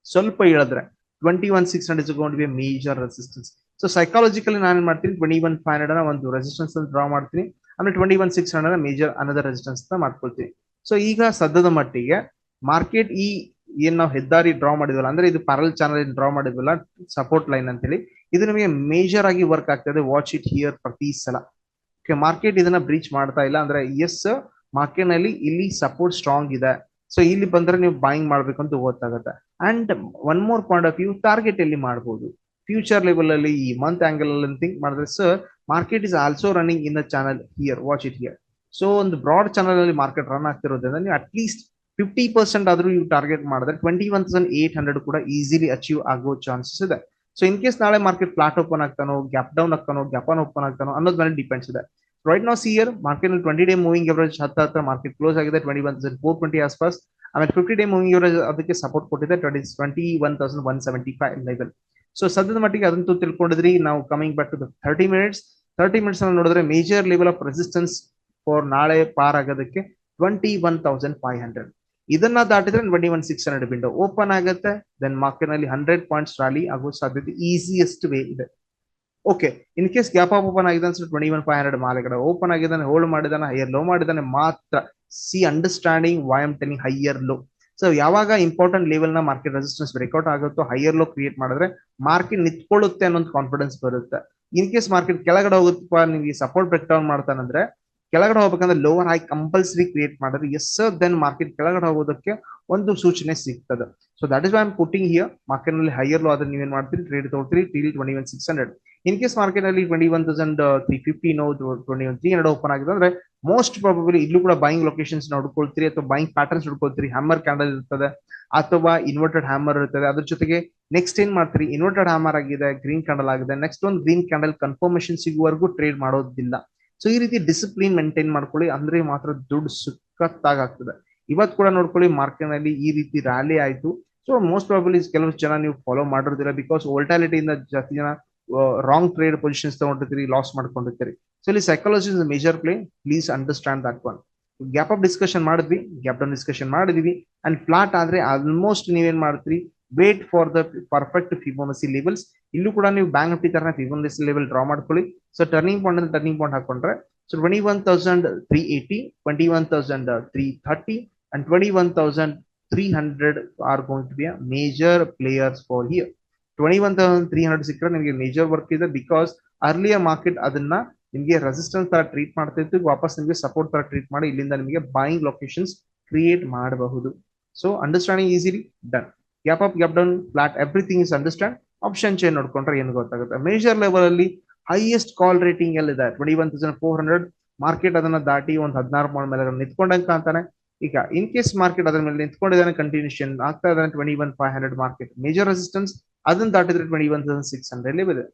ಸ್ವಲ್ಪ ಹೇಳಿದ್ರೆ twenty one six hundred be major resistance so psychologically ನಾನು ಏನ್ ಮಾಡ್ತೀನಿ ಟ್ವೆಂಟಿ ಒನ್ ಫೈವ್ ಹಂಡ್ರೆಡ್ ಒಂದು ರೆಸಿಸ್ಟೆನ್ಸ್ ಅಂತ ಡ್ರಾ ಮಾಡ್ತೀನಿ. ಆಮೇಲೆ twenty one six hundred major another resistance ಅಂತ ಮಾಡ್ಕೊಳ್ತೀನಿ. ಸೊ ಈಗ ಸದ್ಯದ ಮಟ್ಟಿಗೆ ಮಾರ್ಕೆಟ್ ಈ ಏನ್ ನಾವು ಹೆದ್ದಾರಿ ಡ್ರಾ ಮಾಡಿದ್ವಲ್ಲ, ಅಂದ್ರೆ ಇದು ಪ್ಯಾರಲ್ ಚಾನಲ್ ಏನ್ ಡ್ರಾ ಮಾಡಿದ್ವಲ್ಲ ಸಪೋರ್ಟ್ ಲೈನ್ ಅಂತೇಳಿ, ಇದು ನಿಮಗೆ ಮೇಜರ್ ಆಗಿ ವರ್ಕ್ ಆಗ್ತದೆ ವಾಚ್ ಇಟ್ ಹಿಯರ್ ಪ್ರತಿ ಸಲ. ಓಕೆ ಮಾರ್ಕೆಟ್ ಇದನ್ನ ಬ್ರೀಚ್ ಮಾಡ್ತಾ ಇಲ್ಲ, ಅಂದ್ರೆ ಎಸ್ ಮಾರ್ಕೆಟ್ನಲ್ಲಿ ಇಲ್ಲಿ ಸಪೋರ್ಟ್ ಸ್ಟ್ರಾಂಗ್ ಇದೆ. ಸೊ ಇಲ್ಲಿ ಬಂದ್ರೆ ನೀವು ಬಾಯಿಂಗ್ ಮಾಡ್ಬೇಕು ಅಂತ ಗೊತ್ತಾಗುತ್ತೆ and one more point of view target ಎಲ್ಲಿ ಮಾಡಬಹುದು ಫ್ಯೂಚರ್ ಲೆವೆಲ್ ಅಲ್ಲಿ ಈ ಮಂತ್ ಆಂಗಲ್ ಅಲ್ಲಿ ಥಿಂಕ್ ಮಾಡಿದ್ರೆ sir market is also running in the channel here watch it here so ಒಂದು ಬ್ರಾಡ್ ಚಾನಲ್ ಅಲ್ಲಿ ಮಾರ್ಕೆಟ್ ರನ್ ಆಗ್ತಿರೋದ್ರಿಂದ ನೀವು ಅಟ್ ಲೀಸ್ಟ್ ಫಿಫ್ಟಿ ಪರ್ಸೆಂಟ್ ಆದ್ರೂ ನೀವು ಟಾರ್ಗೆಟ್ ಮಾಡಿದ್ರೆ twenty one thousand eight hundred ಕೂಡ ಈಸಿಲಿ ಅಚೀವ್ ಆಗೋ ಚಾನ್ಸಸ್ ಇದೆ. ಸೊ ಇನ್ ಕೇಸ್ ನಾಳೆ ಮಾರ್ಕೆಟ್ ಫ್ಲಾಟ್ ಓಪನ್ ಆಗ್ತಾನೋ ಗ್ಯಾಪ್ ಡೌನ್ ಆಗ್ತಾನೋ ಗ್ಯಾಪ್ ಆನ್ ಓಪನ್ ಆಗ್ತಾನೋ ಅನ್ನೋದ್ ಮೇಲೆ ಡಿಪೆಂಡ್ಸ್ ಇದೆ. ರೈಟ್ ನಾವು see here market twenty day moving average ಹತ್ತ ಹತ್ರ ಮಾರ್ಕೆಟ್ ಕ್ಲೋಸ್ ಆಗಿದೆ twenty one thousand four twenty ಆಸ್ಪಾಸ್. ಆಮೇಲೆ ಫಿಫ್ಟಿ ಡೇ ಮೂವಿಂಗ್ ಎವರೇಜ್ ಅದಕ್ಕೆ ಸಪೋರ್ಟ್ ಕೊಟ್ಟಿದೆ twenty twenty one thousand one seventy five level so ಸದ್ಯದ ಮಟ್ಟಿಗೆ ಅದಂತೂ ತಿಳ್ಕೊಂಡಿದ್ರಿ. ನಾವು coming back to the thirty minutes thirty minutes ಅಲ್ಲಿ ನೋಡಿದ್ರೆ major level of resistance for ನಾಳೆ ಪಾರ್ ಆಗೋದಕ್ಕೆ twenty one thousand five hundred ಇದನ್ನ ದಾಟಿದ್ರೆ twenty one six hundred window open ಆಗುತ್ತೆ. ದೆನ್ ಮಾರ್ಕೆಟ್ನಲ್ಲಿ ಹಂಡ್ರೆಡ್ ಪಾಯಿಂಟ್ಸ್ ರಾಲಿ ಆಗೋ ಸಾಧ್ಯತೆ ಈಸಿಯೆಸ್ಟ್ ವೇ ಇದೆ. Okay in case gap up open ಆಗಿದೆ ಅನ್ಸುತ್ತೆ ಟ್ವೆಂಟಿ ಒನ್ ಫೈವ್ ಹಂಡ್ರೆಡ್ ಮಾಲೆಗಡೆ ಓಪನ್ ಆಗಿದ್ದಾನೆ ಹೋಲ್ಡ್ ಮಾಡಿದಾನೆ ಹೈಯರ್ ಲೋ ಮಾಡಿದಾನೆ ಮಾತ್ರ. See understanding why am telling higher low so ಯಾವಾಗ ಇಂಪಾರ್ಟೆಂಟ್ ಲೆವೆಲ್ನ ಮಾರ್ಕೆಟ್ ರೆಸಿಸ್ಟೆನ್ಸ್ ಬ್ರೇಕ್ಔಟ್ ಆಗುತ್ತೋ ಹೈಯರ್ ಲೋ ಕ್ರಿಯೇಟ್ ಮಾಡಿದ್ರೆ ಮಾರ್ಕೆಟ್ ನಿಂತ್ಕೊಳ್ಳುತ್ತೆ ಅನ್ನೋ ಕಾನ್ಫಿಡೆನ್ಸ್ ಬರುತ್ತೆ. ಇನ್ ಕೇಸ್ ಮಾರ್ಕೆಟ್ ಕೆಳಗಡೆ ಹೋಗುತ್ತಪ್ಪ ನಿಮಗೆ ಸಪೋರ್ಟ್ ಬ್ರೇಕ್ ಡೌನ್ ಮಾಡ್ತಾನಂದ್ರೆ, ಕೆಳಗಡೆ ಹೋಗ್ಬೇಕಂದ್ರೆ ಲೋವರ್ ಹೈ ಕಂಪಲ್ಸರಿ ಕ್ರಿಯೇಟ್ ಮಾಡಿದ್ರೆ ಎಸ್ ದೆನ್ ಮಾರ್ಕೆಟ್ ಕೆಳಗಡೆ ಹೋಗೋದಕ್ಕೆ ಒಂದು ಸೂಚನೆ ಸಿಗ್ತದೆ. So that is why am putting here ಮಾರ್ಕೆಟ್ನಲ್ಲಿ ಹೈಯರ್ ಲೋ ಆದ್ರೆ ನೀವೇನ್ ಮಾಡ್ತೀರಿ? Trade ತಗೊಳ್ತೀರಿ till twenty one six hundred in case ಮಾರ್ಕೆಟ್ನಲ್ಲಿ twenty one thousand three fifty no twenty one three hundred open ಆಗಿದೆ ಅಂದ್ರೆ ಮೋಸ್ಟ್ ಪ್ರಾಬಬಲಿ ಇಲ್ಲೂ ಕೂಡ ಬೈಯಿಂಗ್ ಲೊಕೇಶನ್ಸ್ ನೋಡ್ಕೊಳ್ತೀರಿ ಅಥವಾ ಬೈಯಿಂಗ್ ಪ್ಯಾಟರ್ನ್ಸ್ ನೋಡ್ಕೊಳ್ತೀರಿ ಹ್ಯಾಮರ್ ಕ್ಯಾಂಡಲ್ ಇರ್ತದೆ ಅಥವಾ ಇನ್ವರ್ಟೆಡ್ ಹ್ಯಾಮರ್ ಇರ್ತದೆ. ಅದ್ರ ಜೊತೆಗೆ ನೆಕ್ಸ್ಟ್ ಏನ್ ಮಾಡ್ತೀರಿ? ಇನ್ವರ್ಟೆಡ್ ಹ್ಯಾಮರ್ ಆಗಿದೆ ಗ್ರೀನ್ ಕ್ಯಾಂಡಲ್ ಆಗಿದೆ. ನೆಕ್ಸ್ಟ್ ಒಂದು ಗ್ರೀನ್ ಕ್ಯಾಂಡಲ್ ಕನ್ಫರ್ಮೇಶನ್ ಸಿಗುವವರೆಗೂ ಟ್ರೇಡ್ ಮಾಡೋದಿಲ್ಲ. ಸೊ ಈ ರೀತಿ ಡಿಸಿಪ್ಲಿನ್ ಮೇಂಟೈನ್ ಮಾಡ್ಕೊಳ್ಳಿ. ಅಂದ್ರೆ ಮಾತ್ರ ದುಡ್ಡು ಸುಖತ್ತಾಗ್ತದೆ ಇವತ್ತು ಕೂಡ ನೋಡ್ಕೊಳ್ಳಿ ಮಾರ್ಕೆಟ್ನಲ್ಲಿ ಈ ರೀತಿ ರ್ಯಾಲಿ ಆಯ್ತು. ಸೊ ಮೋಸ್ಟ್ ಪ್ರಾಬಲಿ ಕೆಲವು ಜನ ನೀವು ಫಾಲೋ ಮಾಡಿರೋದಿಲ್ಲ ಬಿಕಾಸ್ ಇಂದ ಜಾಸ್ತಿ ಜನ ರಾಂಗ್ ಟ್ರೇಡ್ ಪೊಸಿಷನ್ಸ್ ತಗೊಂಡಿರ್ತೀರಿ ಲಾಸ್ ಮಾಡ್ಕೊಂಡಿರ್ತೀರಿ. ಸೊ ಇಲ್ಲಿ psychology is major play please understand that one gap up discussion ಮಾಡಿದ್ವಿ ಗ್ಯಾಪ್ ಡೌನ್ ಡಿಸ್ಕಷನ್ ಮಾಡಿದ್ವಿ. ಅಂಡ್ ಫ್ಲಾಟ್ ಆದ್ರೆ ಆಲ್ಮೋಸ್ಟ್ ನೀವೇನ್ ಮಾಡ್ತೀರಿ? Wait for the perfect Fibonacci levels ಇಲ್ಲೂ ಕೂಡ ನೀವು ಬ್ಯಾಂಕ್ ನಿಫ್ಟಿ ತರ ಫಿಬೋನಸಿ ಲೆವೆಲ್ ಡ್ರಾ ಮಾಡ್ಕೊಳ್ಳಿ. ಸೊ ಟರ್ನಿಂಗ್ ಪಾಯಿಂಟ್ ಅಂದ್ರೆ ಟರ್ನಿಂಗ್ ಪಾಯಿಂಟ್ ಹಾಕೊಂಡ್ರೆ so twenty one thousand three eighty twenty one thousand three thirty and twenty one thousand three hundred are going to be major players for here twenty one thousand three hundred ಸಿಕ್ಕರೆ ನಿಮಗೆ major work ಇದೆ because ಅರ್ಲಿಯ market ಅದನ್ನ ನಿಮಗೆ resistance ತರ treat ಮಾಡ್ತಾ ಇತ್ತು ವಾಪಸ್ ನಿಮಗೆ ಸಪೋರ್ಟ್ ತರ ಟ್ರೀಟ್ ಮಾಡಿ ಇಲ್ಲಿಂದ ನಿಮಗೆ ಬಾಯಿಂಗ್ ಲೊಕೇಶನ್ಸ್ ಕ್ರಿಯೇಟ್ ಮಾಡಬಹುದು. So understanding easily done gap up gap down flat everything is understand option chain ನೋಡ್ಕೊಂಡ್ರೆ ಏನು ಗೊತ್ತಾಗುತ್ತೆ. ಮೇಜರ್ ಲೆವೆಲ್ ಅಲ್ಲಿ ಹೈಯೆಸ್ಟ್ ಕಾಲ್ ರೇಟಿಂಗ್ ಎಲ್ಲಿದೆ? Twenty one thousand four hundred market ಅದನ್ನ ದಾಟಿ ಒಂದು ಹದಿನಾರು ಪಾಯಿಂಟ್ ಮೇಲೆ ನಿಂತ್ಕೊಂಡಂಗೆ ಅಂತಾನೆ ಈಗ ಇನ್ ಕೇಸ್ ಮಾರ್ಕೆಟ್ ಅದ್ರ ಮೇಲೆ ನಿಂತ್ಕೊಂಡಿದ್ದಾನೆ ಕಂಟಿನ್ಯೂಷನ್ ಆಗ್ತಾ ಇದ್ದಾನೆ twenty one five hundred market major resistance ಅದನ್ನ ದಾಟಿದ್ರೆ twenty one thousand six hundred ಇದೆ.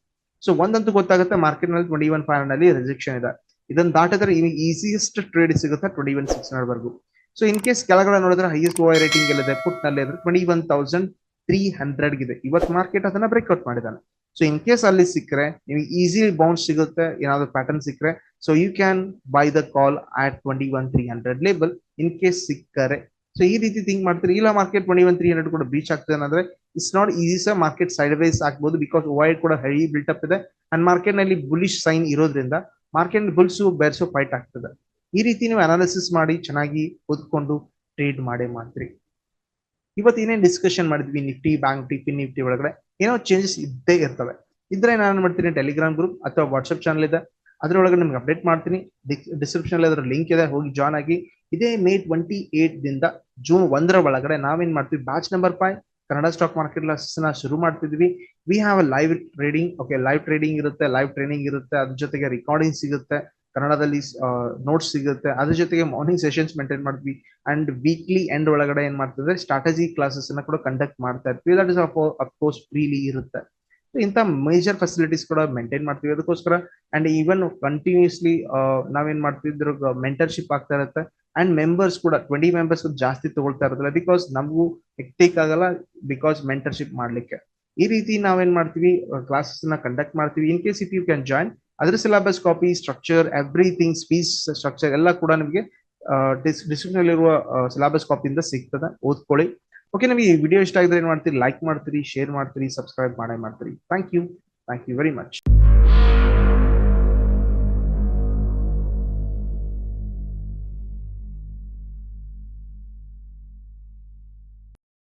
ಸೊ ಒಂದಂತೂ ಗೊತ್ತಾಗುತ್ತೆ ಮಾರ್ಕೆಟ್ನಲ್ಲಿ ಟ್ವೆಂಟಿ ಒನ್ ಫೈವ್ ಹಂಡ್ರೆಡ್ ಅಲ್ಲಿ ರಿಜೆಕ್ಷನ್ ಇದೆ. ಇದನ್ನ ದಾಟಿದ್ರೆ ಈಸಿಯೆಸ್ಟ್ ಟ್ರೇಡ್ ಸಿಗುತ್ತೆ ಟ್ವೆಂಟಿ ಒನ್ ಸಿಕ್ಸ್ ಹಂಡ್ರೆಡ್ ವರ್ಗು. ಸೊ ಇನ್ ಕೇಸ್ ಕೆಳಗಡೆ ನೋಡಿದ್ರೆ ಹೈಯೆಸ್ಟ್ ಓವರ್ ರೇಟಿಂಗ್ ಎಲ್ಲಿದೆ? ಪುಟ್ನಲ್ಲಿ ಅಂದ್ರೆ twenty one thousand three hundred ಇದೆ ಇವತ್ತು ಮಾರ್ಕೆಟ್ ಅದನ್ನ ಬ್ರೇಕ್ಔಟ್ ಮಾಡಿದಾನೆ ಸೊ ಇನ್ ಕೇಸ್ ಅಲ್ಲಿ ಸಿಕ್ಕರೆ, ನಿಮಗೆ ಈಸಿ ಬೌನ್ಸ್ ಸಿಗುತ್ತೆ, ಏನಾದ್ರು ಪ್ಯಾಟರ್ನ್ ಸಿಕ್ಕರೆ. So you can buy the call at twenty one three hundred label in case ಸಿಕ್ಕರೆ ಸೊ ಈ ರೀತಿ ಥಿಂಕ್ ಮಾಡ್ತೀರಿ. ಇಲ್ಲ market twenty one three hundred ಕೂಡ ಬೀಚ್ ಆಗ್ತದೆ ಅಂದ್ರೆ it's not easy sir market sideways ಆಗ್ಬಹುದು ಬಿಕಾಸ್ ವೈಡ್ ಕೂಡ ಹೈ ಬಿಲ್ಟ್ ಅಪ್ ಇದೆ. ಅಂಡ್ ಮಾರ್ಕೆಟ್ನಲ್ಲಿ ಬುಲಿಶ್ ಸೈನ್ ಇರೋದ್ರಿಂದ ಮಾರ್ಕೆಟ್ ಬುಲ್ಸು ಬೆರ್ಸು ಫೈಟ್ ಆಗ್ತದೆ. ಈ ರೀತಿ ನೀವು ಅನಾಲಿಸಿಸ್ ಮಾಡಿ, ಚೆನ್ನಾಗಿ ಓದ್ಕೊಂಡು ಟ್ರೇಡ್ ಮಾಡೇ ಮಾಡ್ತೀರಿ. ಇವತ್ತು ಏನೇನು ಡಿಸ್ಕಷನ್ ಮಾಡಿದ್ವಿ? Nifty bank Nifty fin Nifty ಒಳಗಡೆ. ಏನೋ ಚೇಂಜಸ್ ಇದ್ದೇ ಇರ್ತವೆ. ಇದ್ರೆ ನಾನು ಮಾಡ್ತೀನಿ? ಟೆಲಿಗ್ರಾಮ್ ಗ್ರೂಪ್ ಅಥವಾ ವಾಟ್ಸಪ್ ಚಾನಲ್ ಇದೆ. ಅದರೊಳಗೆ ನಿಮ್ಗೆ ಅಪ್ಡೇಟ್ ಮಾಡ್ತೀನಿ. ಡಿಸ್ಕ್ರಿಪ್ಷನ್ ಅಲ್ಲಿ ಅದರ ಲಿಂಕ್ ಇದೆ. ಹೋಗಿ ಜಾಯ್ನ್ ಆಗಿ ಇದೇ ಮೇ ಟ್ವೆಂಟಿ ಏಟ್ ದಿಂದ ಜೂನ್ ಒಂದರ ಒಳಗಡೆ ನಾವೇನ್ ಮಾಡ್ತೀವಿ? Batch number five Kannada stock ಮಾರ್ಕೆಟ್ನ ಶುರು ಮಾಡ್ತಿದ್ವಿ. We have a live trading okay live trading ಇರುತ್ತೆ ಲೈವ್ ಟ್ರೈನಿಂಗ್ ಇರುತ್ತೆ, ಅದ್ರ ಜೊತೆಗೆ ರೆಕಾರ್ಡಿಂಗ್ ಸಿಗುತ್ತೆ, ಕನ್ನಡದಲ್ಲಿ ನೋಟ್ಸ್ ಸಿಗುತ್ತೆ, ಅದ್ರ ಜೊತೆಗೆ ಮಾರ್ನಿಂಗ್ ಸೆಷನ್ಸ್ ಮೇಂಟೈನ್ ಮಾಡ್ತೀವಿ. ಅಂಡ್ ವೀಕ್ಲಿ ಎಂಡ್ ಒಳಗಡೆ ಏನ್ ಮಾಡ್ತಿದ್ರೆ ಸ್ಟ್ರಾಟಜಿ ಕ್ಲಾಸಸ್ ಅನ್ನ ಕೂಡ ಕಂಡಕ್ಟ್ ಮಾಡ್ತಾ ಇರ್ತೀವಿ. ದಟ್ ಇಸ್ ಅಫ್ಕೋರ್ಸ್ ಫ್ರೀಲಿ ಇರುತ್ತೆ. ಇಂಥ ಮೇಜರ್ ಫೆಸಿಲಿಟೀಸ್ ಕೂಡ ಮೇಂಟೈನ್ ಮಾಡ್ತೀವಿ. ಅದಕ್ಕೋಸ್ಕರ ಅಂಡ್ ಈವನ್ ಕಂಟಿನ್ಯೂಸ್ಲಿ ನಾವೇನ್ ಮಾಡ್ತಿದ್ರು ಮೆಂಟರ್ಶಿಪ್ ಆಗ್ತಾ ಇರುತ್ತೆ. ಅಂಡ್ ಮೆಂಬರ್ಸ್ ಕೂಡ ಟ್ವೆಂಟಿ ಮೆಂಬರ್ಸ್ ಜಾಸ್ತಿ ತಗೊಳ್ತಾ ಇರೋದಿಲ್ಲ. ಬಿಕಾಸ್ ನಮಗೂ ಎಕ್ಟಿಕ್ ಆಗಲ್ಲ ಬಿಕಾಸ್ ಮೆಂಟರ್ಶಿಪ್ ಮಾಡ್ಲಿಕ್ಕೆ. ಈ ರೀತಿ ನಾವೇನ್ ಮಾಡ್ತೀವಿ? ಕ್ಲಾಸಸ್ನ ಕಂಡಕ್ಟ್ ಮಾಡ್ತೀವಿ. In case if you can join ಅದ್ರ syllabus copy structure everything fees structure ಎಲ್ಲ ಕೂಡ ನಿಮಗೆ ಡಿಸ್ಕ್ರಿಪ್ಷನ್ ಇರುವ ಸಿಲೆಬಸ್ ಕಾಪಿಯಿಂದ ಸಿಗ್ತದೆ. ಓದ್ಕೊಳ್ಳಿ. ಓಕೆ ನಮಗೆ ಈ ವಿಡಿಯೋ ಇಷ್ಟ ಆಗಿದ್ರೆ ಏನ್ ಮಾಡ್ತೀರಿ? ಲೈಕ್ ಮಾಡ್ತೀರಿ ಶೇರ್ ಮಾಡ್ತೀರಿ ಸಬ್ಸ್ಕ್ರೈಬ್ ಮಾಡೇ ಮಾಡ್ತೀರಿ. Thank you thank you very much